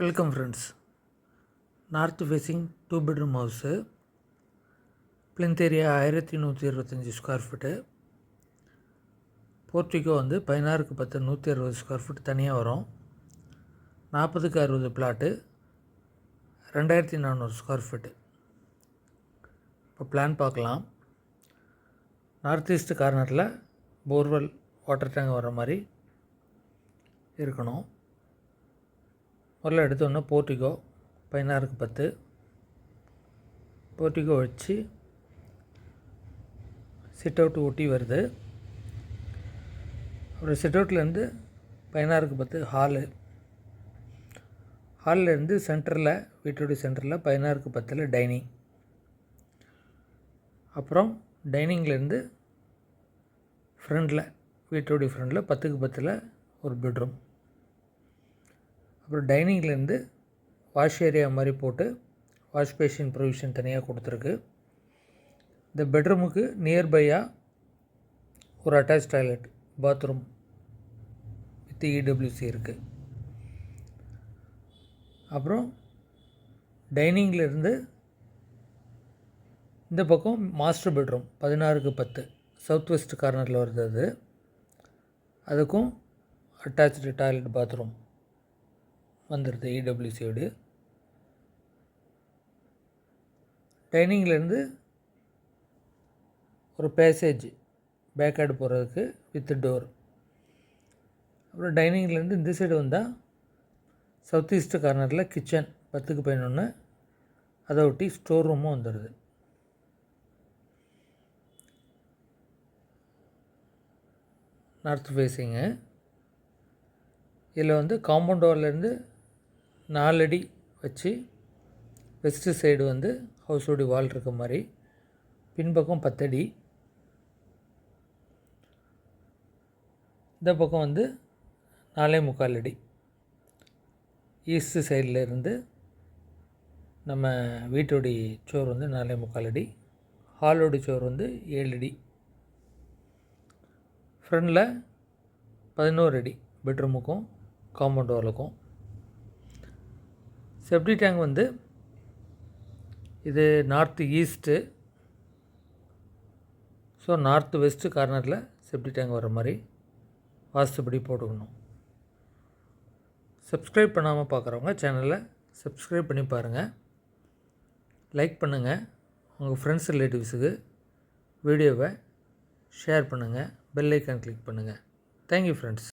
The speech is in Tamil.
Welcome friends north facing two bedroom house plinth area ஆயிரத்தி நூற்றி இருபத்தஞ்சி ஸ்கொயர் ஃபீட்டு போர்ட்டிகோ வந்து பதினாறுக்கு பத்து நூற்றி அறுபது ஸ்கொயர் ஃபீட் தனியாக வரும். நாற்பதுக்கு அறுபது பிளாட்டு ரெண்டாயிரத்தி நானூறு ஸ்கொயர் ஃபீட்டு இப்போ பிளான் பார்க்கலாம். நார்த் ஈஸ்ட் கார்னரில் போர்வெல் வாட்டர் டேங்க் வர மாதிரி இருக்கணும். முதல்ல எடுத்தோன்னே போர்ட்டிகோ பதினாறுக்கு பத்து. போர்ட்டிகோ வச்சு சிட் அவுட் ஒட்டி வருது. அப்புறம் சிட் அவுட்லேருந்து பதினாறுக்கு பத்து ஹாலு ஹால்லேருந்து சென்டரில் வீட்டுடைய சென்டரில் பதினாறுக்கு பத்தில் டைனிங் அப்புறம் டைனிங்லேருந்து ஃப்ரண்டில் வீட்டுடைய ஃப்ரண்டில் பத்துக்கு பத்தில் ஒரு பெட்ரூம் அப்புறம் டைனிங்லேருந்து வாஷ் ஏரியா மாதிரி போட்டு வாஷ் பேஷின் ப்ரொவிஷன் தனியாக கொடுத்துருக்கு. இந்த பெட்ரூமுக்கு நியர்பையாக ஒரு attach toilet bathroom with EWC இருக்குது அப்புறம் டைனிங்லேருந்து இந்த பக்கம் மாஸ்டர் பெட்ரூம் பதினாறுக்கு பத்து சவுத் வெஸ்ட் கார்னரில் வருது அது. அதுக்கும் அட்டாச்சு டாய்லெட் பாத்ரூம். வந்துடுது இடபிள்யூசியோடு டைனிங்லேருந்து ஒரு பேசேஜ் பேக்கார்டு போகிறதுக்கு வித் டோர். அப்புறம் டைனிங்லேருந்து இந்த சைடு வந்தால் சவுத் ஈஸ்ட் கார்னரில் கிச்சன் பத்துக்கு பதினொன்று அதை ஒட்டி ஸ்டோர் ரூமும் வந்துடுது நார்த் ஃபேஸிங்கு. இதில் வந்து காம்பவுண்ட் வால்லேருந்து நாலடி வச்சு வெஸ்ட்டு சைடு வந்து ஹவுஸோடைய வால் இருக்க மாதிரி பின்பக்கம் பத்தடி. இந்த பக்கம் வந்து நாலே முக்கால் அடி. ஈஸ்ட் சைடில் இருந்து நம்ம வீட்டுடைய சோறு வந்து நாலே முக்கால் அடி. ஹாலோடைய சோறு வந்து ஏழு அடி. ஃப்ரண்டில் பதினோரு அடி பெட்ரூமுக்கும் காம்பவுண்ட் வாலுக்கும் செப்டி டேங்க் வந்து இது north east so north west கார்னரில் செப்டி டேங்க் வர மாதிரி வாஸ்துபடி போட்டுக்கணும். சப்ஸ்கிரைப் பண்ணாமல் பார்க்குறவங்க சேனலை சப்ஸ்கிரைப் பண்ணி பாருங்கள் லைக் பண்ணுங்கள் உங்கள் ஃப்ரெண்ட்ஸ் ரிலேட்டிவ்ஸுக்கு வீடியோவை ஷேர் பண்ணுங்கள் பெல் ஐக்கான் கிளிக் பண்ணுங்கள் தேங்க்யூ ஃப்ரெண்ட்ஸ்